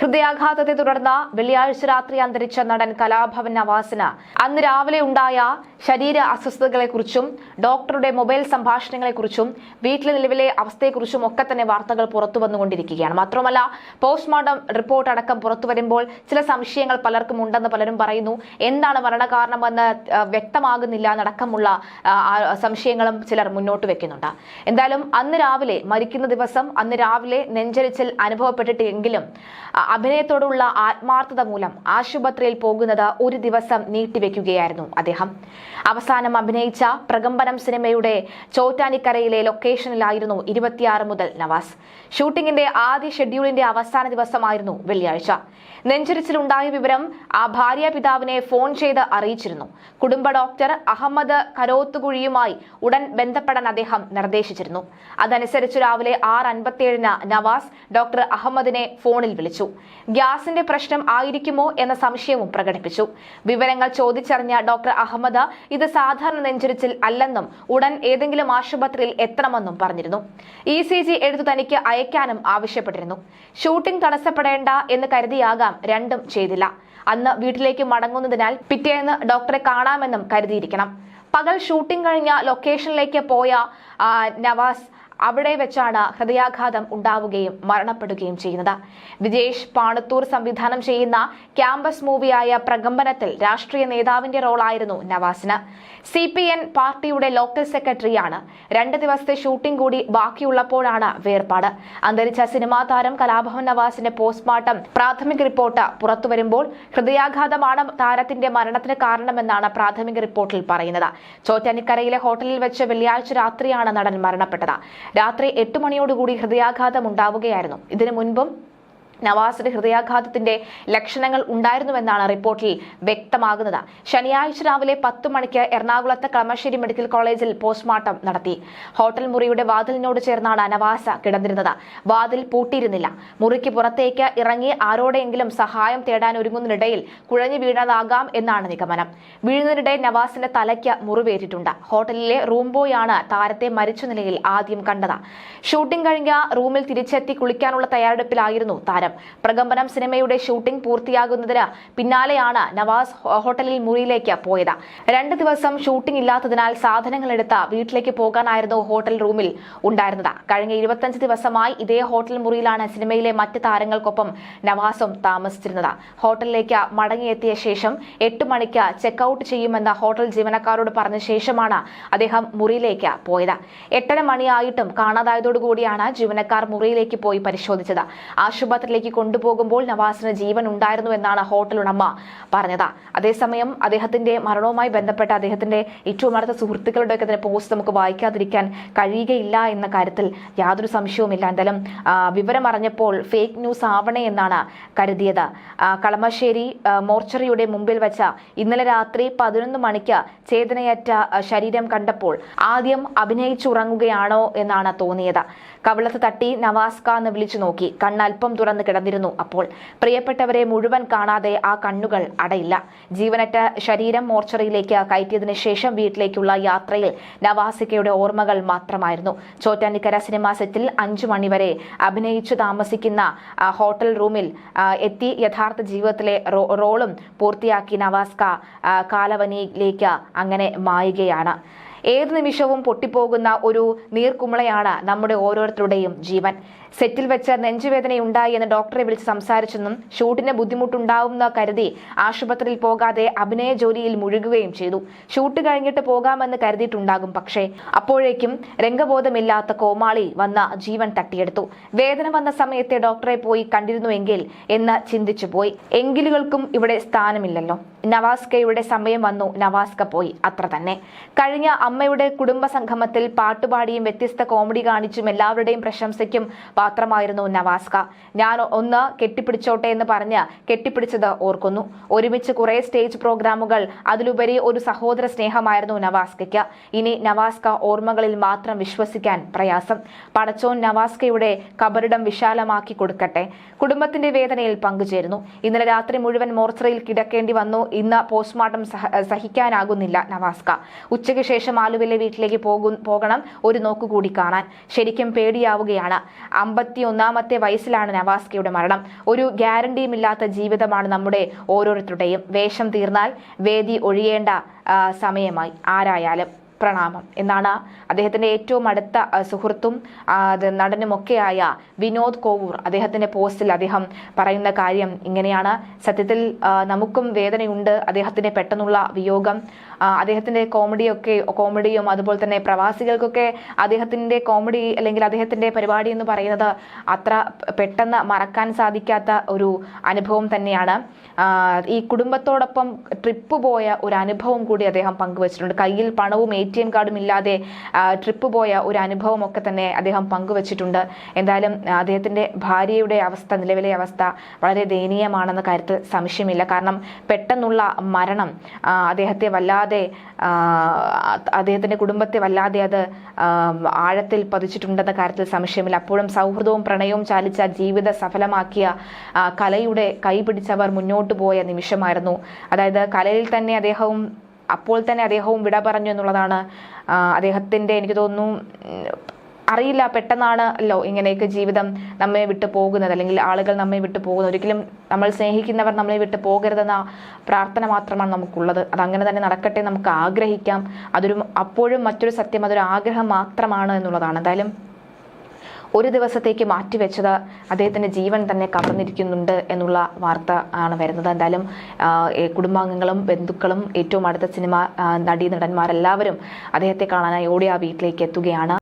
ഹൃദയാഘാതത്തെ തുടർന്ന് വെള്ളിയാഴ്ച രാത്രി അന്തരിച്ച നടൻ കലാഭവൻ നവാസിന് അന്ന് രാവിലെ ഉണ്ടായ ശരീര അസ്വസ്ഥതകളെക്കുറിച്ചും ഡോക്ടറുടെ മൊബൈൽ സംഭാഷണങ്ങളെക്കുറിച്ചും വീട്ടിലെ നിലവിലെ അവസ്ഥയെക്കുറിച്ചും ഒക്കെ തന്നെ വാർത്തകൾ പുറത്തു വന്നുകൊണ്ടിരിക്കുകയാണ്. മാത്രമല്ല പോസ്റ്റ്മോർട്ടം റിപ്പോർട്ട് അടക്കം പുറത്തു വരുമ്പോൾ ചില സംശയങ്ങൾ പലർക്കും ഉണ്ടെന്ന് പലരും പറയുന്നു. എന്താണ് മരണകാരണമെന്ന് വ്യക്തമാകുന്നില്ല എന്നടക്കമുള്ള സംശയങ്ങളും ചിലർ മുന്നോട്ട് വെക്കുന്നുണ്ട്. എന്തായാലും അന്ന് രാവിലെ മരിക്കുന്ന ദിവസം അന്ന് രാവിലെ നെഞ്ചരിച്ചിൽ അനുഭവപ്പെട്ടിട്ടെങ്കിലും അഭിനയത്തോടുള്ള ആത്മാർത്ഥത മൂലം ആശുപത്രിയിൽ പോകുന്നത് ഒരു ദിവസം നീട്ടിവെക്കുകയായിരുന്നു അദ്ദേഹം. അവസാനം അഭിനയിച്ച പ്രകമ്പനം സിനിമയുടെ ചോറ്റാനിക്കരയിലെ ലൊക്കേഷനിലായിരുന്നു ഇരുപത്തിയാറ് മുതൽ നവാസ്. ഷൂട്ടിംഗിന്റെ ആദ്യ ഷെഡ്യൂളിന്റെ അവസാന ദിവസമായിരുന്നു വെള്ളിയാഴ്ച. നെഞ്ചരിച്ചിലുണ്ടായ വിവരം ആ ഭാര്യ പിതാവിനെ ഫോൺ ചെയ്ത് അറിയിച്ചിരുന്നു. കുടുംബ ഡോക്ടർ അഹമ്മദ് കരോത്തുകുഴിയുമായി ഉടൻ ബന്ധപ്പെടാൻ അദ്ദേഹം നിർദ്ദേശിച്ചിരുന്നു. അതനുസരിച്ച് രാവിലെ ആറ് അൻപത്തിയേഴിന് നവാസ് ഡോക്ടർ അഹമ്മദിനെ ഫോണിൽ വിളിച്ചു. ഗ്യാസിന്റെ പ്രശ്നം ആയിരിക്കുമോ എന്ന സംശയവും പ്രകടിപ്പിച്ചു. വിവരങ്ങൾ ചോദിച്ചറിഞ്ഞ ഡോക്ടർ അഹമ്മദ് ഇത് സാധാരണ നെഞ്ചരിച്ചിൽ അല്ലെന്നും ഉടൻ ഏതെങ്കിലും ആശുപത്രിയിൽ എത്തണമെന്നും പറഞ്ഞിരുന്നു. ഇ സി ജി എടുത്തു തനിക്ക് അയക്കാനും ആവശ്യപ്പെട്ടിരുന്നു. ഷൂട്ടിംഗ് തടസ്സപ്പെടേണ്ട എന്ന് കരുതിയാകാം രണ്ടും ചെയ്തില്ല. അന്ന് വീട്ടിലേക്ക് മടങ്ങുന്നതിനാൽ പിറ്റേന്ന് ഡോക്ടറെ കാണാമെന്നും കരുതിയിരിക്കണം. പകൽ ഷൂട്ടിംഗ് കഴിഞ്ഞ ലൊക്കേഷനിലേക്ക് പോയ നവാസ് അവിടെ വെച്ചാണ് ഹൃദയാഘാതം ഉണ്ടാവുകയും മരണപ്പെടുകയും ചെയ്യുന്നത്. വിജേഷ് പാണത്തൂർ സംവിധാനം ചെയ്യുന്ന ക്യാമ്പസ് മൂവിയായ പ്രകമ്പനത്തിൽ രാഷ്ട്രീയ നേതാവിന്റെ റോളായിരുന്നു നവാസിന്. സി പി എൻ പാർട്ടിയുടെ ലോക്കൽ സെക്രട്ടറിയാണ്. രണ്ട് ദിവസത്തെ ഷൂട്ടിംഗ് കൂടി ബാക്കിയുള്ളപ്പോഴാണ് വേർപാട്. അന്തരിച്ച സിനിമാ താരം കലാഭവൻ നവാസിന്റെ പോസ്റ്റ്മോർട്ടം പ്രാഥമിക റിപ്പോർട്ട് പുറത്തുവരുമ്പോൾ ഹൃദയാഘാതമാണ് താരത്തിന്റെ മരണത്തിന് കാരണമെന്നാണ് പ്രാഥമിക റിപ്പോർട്ടിൽ പറയുന്നത്. ചോറ്റാനിക്കരയിലെ ഹോട്ടലിൽ വെച്ച് വെള്ളിയാഴ്ച രാത്രിയാണ് നടൻ മരണപ്പെട്ടത്. രാത്രി എട്ട് മണിയോടുകൂടി ഹൃദയാഘാതം ഉണ്ടാവുകയായിരുന്നു ഇതിനു മുൻപും നവാസിന് ഹൃദയാഘാതത്തിന്റെ ലക്ഷണങ്ങൾ ഉണ്ടായിരുന്നുവെന്നാണ് റിപ്പോർട്ടിൽ വ്യക്തമാകുന്നത്. ശനിയാഴ്ച രാവിലെ പത്ത് മണിക്ക് എറണാകുളത്ത് കളമശ്ശേരി മെഡിക്കൽ കോളേജിൽ പോസ്റ്റ്മോർട്ടം നടത്തി. ഹോട്ടൽ മുറിയുടെ വാതിലിനോട് ചേർന്നാണ് നവാസ കിടന്നിരുന്നത്. വാതിൽ പൂട്ടിയിരുന്നില്ല. മുറിക്ക് പുറത്തേക്ക് ഇറങ്ങി ആരോടെങ്കിലും സഹായം തേടാൻ ഒരുങ്ങുന്നതിനിടയിൽ കുഴഞ്ഞു വീണതാകാം എന്നാണ് നിഗമനം. വീഴുന്നതിനിടെ നവാസിന്റെ തലയ്ക്ക് മുറിവേറ്റിട്ടുണ്ട്. ഹോട്ടലിലെ റൂം ബോയാണ് താരത്തെ മരിച്ച നിലയിൽ ആദ്യം കണ്ടത്. ഷൂട്ടിംഗ് കഴിഞ്ഞ റൂമിൽ തിരിച്ചെത്തി കുളിക്കാനുള്ള തയ്യാറെടുപ്പിലായിരുന്നു താരം. പ്രകമ്പനം പ്രകമ്പനം സിനിമയുടെ ഷൂട്ടിംഗ് പൂർത്തിയാകുന്നതിന് പിന്നാലെയാണ് നവാസ് ഹോട്ടലിൽ മുറിയിലേക്ക് പോയത്. രണ്ട് ദിവസം ഷൂട്ടിംഗ് ഇല്ലാത്തതിനാൽ സാധനങ്ങൾ എടുത്ത് വീട്ടിലേക്ക് പോകാനായിരുന്നു ഹോട്ടൽ റൂമിൽ ഉണ്ടായിരുന്നത്. കഴിഞ്ഞ ഇരുപത്തഞ്ച് ദിവസമായി ഇതേ ഹോട്ടൽ മുറിയിലാണ് സിനിമയിലെ മറ്റ് താരങ്ങൾക്കൊപ്പം നവാസും താമസിച്ചിരുന്നത്. ഹോട്ടലിലേക്ക് മടങ്ങിയെത്തിയ ശേഷം എട്ട് മണിക്ക് ചെക്ക് ഔട്ട് ചെയ്യുമെന്ന് ഹോട്ടൽ ജീവനക്കാരോട് പറഞ്ഞ ശേഷമാണ് അദ്ദേഹം മുറിയിലേക്ക് പോയത്. എട്ടര മണിയായിട്ടും കാണാതായതോടുകൂടിയാണ് ജീവനക്കാർ മുറിയിലേക്ക് പോയി പരിശോധിച്ചത്. ആശുപത്രിയിലേക്ക് കൊണ്ടുപോകുമ്പോൾ നവാസിന് ജീവൻ ഉണ്ടായിരുന്നു എന്നാണ് ഹോട്ടൽ ഉടമ പറഞ്ഞത്. അതേസമയം അദ്ദേഹത്തിന്റെ മരണവുമായി ബന്ധപ്പെട്ട അദ്ദേഹത്തിന്റെ ഏറ്റവും അടുത്ത സുഹൃത്തുക്കളുടെ ഒക്കെ തന്നെ പോസ്റ്റ് നമുക്ക് വായിക്കാതിരിക്കാൻ കഴിയുകയില്ല എന്ന കാര്യത്തിൽ യാതൊരു സംശയവുമില്ല. എന്തായാലും വിവരം അറിഞ്ഞപ്പോൾ ഫേക്ക് ന്യൂസ് ആവണേ എന്നാണ് കരുതിയത്. കളമശ്ശേരി മോർച്ചറിയുടെ മുമ്പിൽ വെച്ച ഇന്നലെ രാത്രി പതിനൊന്ന് മണിക്ക് ചേതനയറ്റ ശരീരം കണ്ടപ്പോൾ ആദ്യം അഭിനയിച്ചുറങ്ങുകയാണോ എന്നാണ് തോന്നിയത്. കവിളത്ത് തട്ടി നവാസ്ക എന്ന് വിളിച്ചു നോക്കി. കണ്ണൽപ്പം തുറന്ന് കിടന്നിരുന്നു. അപ്പോൾ പ്രിയപ്പെട്ടവരെ മുഴുവൻ കാണാതെ ആ കണ്ണുകൾ അടയില്ല. ജീവനറ്റ ശരീരം മോർച്ചറിയിലേക്ക് കയറ്റിയതിനു ശേഷം വീട്ടിലേക്കുള്ള യാത്രയിൽ നവാസിക്കയുടെ ഓർമ്മകൾ മാത്രമായിരുന്നു. ചോറ്റാനിക്കര സിനിമാ സെറ്റിൽ അഞ്ചു മണിവരെ അഭിനയിച്ചു താമസിക്കുന്ന ഹോട്ടൽ റൂമിൽ എത്തി യഥാർത്ഥ ജീവിതത്തിലെ റോളും പൂർത്തിയാക്കി നവാസ്ക കാലവനിയിലേക്ക് അങ്ങനെ മായുകയാണ്. ഏത് നിമിഷവും പൊട്ടിപ്പോകുന്ന ഒരു നീർക്കുമിളയാണ് നമ്മുടെ ഓരോരുത്തരുടെയും ജീവൻ. സെറ്റിൽ വെച്ച് നെഞ്ചുവേദനയുണ്ടായി എന്ന് ഡോക്ടറെ വിളിച്ച് സംസാരിച്ചെന്നും ഷൂട്ടിന് ബുദ്ധിമുട്ടുണ്ടാവുമെന്ന് കരുതി ആശുപത്രിയിൽ പോകാതെ അഭിനയ ജോലിയിൽ മുഴുകുകയും ചെയ്തു. ഷൂട്ട് കഴിഞ്ഞിട്ട് പോകാമെന്ന് കരുതിയിട്ടുണ്ടാകും പക്ഷേ അപ്പോഴേക്കും രംഗബോധമില്ലാത്ത കോമാളി വന്ന ജീവൻ തട്ടിയെടുത്തു. വേദന വന്ന സമയത്തെ ഡോക്ടറെ പോയി കണ്ടിരുന്നുവെങ്കിൽ എന്ന് ചിന്തിച്ചു പോയി എങ്കിലുകൾക്കും ഇവിടെ സ്ഥാനമില്ലല്ലോ. നവാസ്കയുടെ സമയം വന്നു. നവാസ്ക പോയി. അത്ര തന്നെ. കഴിഞ്ഞ അമ്മയുടെ കുടുംബ സംഗമത്തിൽ പാട്ടുപാടിയും വ്യത്യസ്ത കോമഡി കാണിച്ചും എല്ലാവരുടെയും പ്രശംസയ്ക്കും പാത്രമായിരുന്നു നവാസ്ക. ഞാൻ ഒന്ന് കെട്ടിപ്പിടിച്ചോട്ടെ എന്ന് പറഞ്ഞ് കെട്ടിപ്പിടിച്ചത് ഓർക്കുന്നു. ഒരുമിച്ച് കുറെ സ്റ്റേജ് പ്രോഗ്രാമുകൾ അതിലുപരി ഒരു സഹോദര സ്നേഹമായിരുന്നു നവാസ്കയ്ക്ക്. ഇനി നവാസ്ക ഓർമ്മകളിൽ മാത്രം വിശ്വസിക്കാൻ പ്രയാസം. പടച്ചോൻ നവാസ്കയുടെ കബറിടം വിശാലമാക്കി കൊടുക്കട്ടെ. കുടുംബത്തിന്റെ വേദനയിൽ പങ്കുചേരുന്നു. ഇന്നലെ രാത്രി മുഴുവൻ മോർച്ചറിയിൽ കിടക്കേണ്ടി വന്നു. ഇന്ന് പോസ്റ്റ്മോർട്ടം സഹ- സഹിക്കാനാകുന്നില്ല നവാസ്ക. ഉച്ചയ്ക്ക് ശേഷം ആലുവിലെ വീട്ടിലേക്ക് പോകും പോകണം ഒരു നോക്കുകൂടി കാണാൻ. ശരിക്കും പേടിയാവുകയാണ്. അമ്പത്തി ഒന്നാമത്തെ വയസ്സിലാണ് നവാസ്കയുടെ മരണം. ഒരു ഗ്യാരണ്ടിയുമില്ലാത്ത ജീവിതമാണ് നമ്മുടെ ഓരോരുത്തരുടെയും. വേഷം തീർന്നാൽ വേദി ഒഴിയേണ്ട സമയമായി. ആരായാലും. പ്രണാമം. എന്നാണ് അദ്ദേഹത്തിന്റെ ഏറ്റവും അടുത്ത സുഹൃത്തും നടനുമൊക്കെയായ വിനോദ് കോവൂർ അദ്ദേഹത്തിന്റെ പോസ്റ്റിൽ അദ്ദേഹം പറയുന്ന കാര്യം ഇങ്ങനെയാണ്. സത്യത്തിൽ നമുക്കും വേദനയുണ്ട്. അദ്ദേഹത്തിന്റെ പെട്ടെന്നുള്ള വിയോഗം അദ്ദേഹത്തിന്റെ കോമഡിയൊക്കെ കോമഡിയും അതുപോലെ തന്നെ പ്രവാസികൾക്കൊക്കെ അദ്ദേഹത്തിന്റെ കോമഡി അല്ലെങ്കിൽ അദ്ദേഹത്തിന്റെ പരിപാടി എന്ന് പറയുന്നത് അത്ര പെട്ടെന്ന് മറക്കാൻ സാധിക്കാത്ത ഒരു അനുഭവം തന്നെയാണ്. ഈ കുടുംബത്തോടൊപ്പം ട്രിപ്പ് പോയ ഒരു അനുഭവം കൂടി അദ്ദേഹം പങ്കുവച്ചിട്ടുണ്ട്. കയ്യിൽ പണവും ടി എം കാർഡും ഇല്ലാതെ ട്രിപ്പ് പോയ ഒരു അനുഭവം ഒക്കെ തന്നെ അദ്ദേഹം പങ്കുവച്ചിട്ടുണ്ട്. എന്തായാലും അദ്ദേഹത്തിന്റെ ഭാര്യയുടെ അവസ്ഥ നിലവിലെ അവസ്ഥ വളരെ ദയനീയമാണെന്ന കാര്യത്തിൽ സംശയമില്ല. കാരണം പെട്ടെന്നുള്ള മരണം അദ്ദേഹത്തെ വല്ലാതെ അദ്ദേഹത്തിന്റെ കുടുംബത്തെ വല്ലാതെ അത് ആഴത്തിൽ പതിച്ചിട്ടുണ്ടെന്ന കാര്യത്തിൽ സംശയമില്ല. അപ്പോഴും സൗഹൃദവും പ്രണയവും ചാലിച്ച ജീവിത സഫലമാക്കിയ കലയുടെ കൈപിടിച്ചവർ മുന്നോട്ട് പോയ നിമിഷമായിരുന്നു. അതായത് കലയിൽ തന്നെ അദ്ദേഹവും അപ്പോൾ തന്നെ അദ്ദേഹവും വിട പറഞ്ഞു എന്നുള്ളതാണ് അദ്ദേഹത്തിന്റെ എനിക്ക് തോന്നുന്നു അറിയില്ല പെട്ടെന്നാണല്ലോ ഇങ്ങനെയൊക്കെ ജീവിതം നമ്മെ വിട്ടു പോകുന്നത് അല്ലെങ്കിൽ ആളുകൾ നമ്മെ വിട്ടു പോകുന്നത്. ഒരിക്കലും നമ്മൾ സ്നേഹിക്കുന്നവർ നമ്മളെ വിട്ടു പോകരുതെന്ന പ്രാർത്ഥന മാത്രമാണ് നമുക്കുള്ളത്. അതങ്ങനെ തന്നെ നടക്കട്ടെ നമുക്ക് ആഗ്രഹിക്കാം. അതൊരു അപ്പോഴും മറ്റൊരു സത്യം അതൊരു ആഗ്രഹം മാത്രമാണ് എന്നുള്ളതാണ്. എന്തായാലും ഒരു ദിവസത്തേക്ക് മാറ്റിവെച്ചത് അദ്ദേഹത്തിന്റെ ജീവൻ തന്നെ കവർന്നിരിക്കുന്നുണ്ട് എന്നുള്ള വാർത്ത ആണ് വരുന്നത്. എന്തായാലും കുടുംബാംഗങ്ങളും ബന്ധുക്കളും ഏറ്റവും അടുത്ത സിനിമ നടീ നടന്മാരെല്ലാവരും അദ്ദേഹത്തെ കാണാനായി ഓടി ആ വീട്ടിലേക്ക് എത്തുകയാണ്.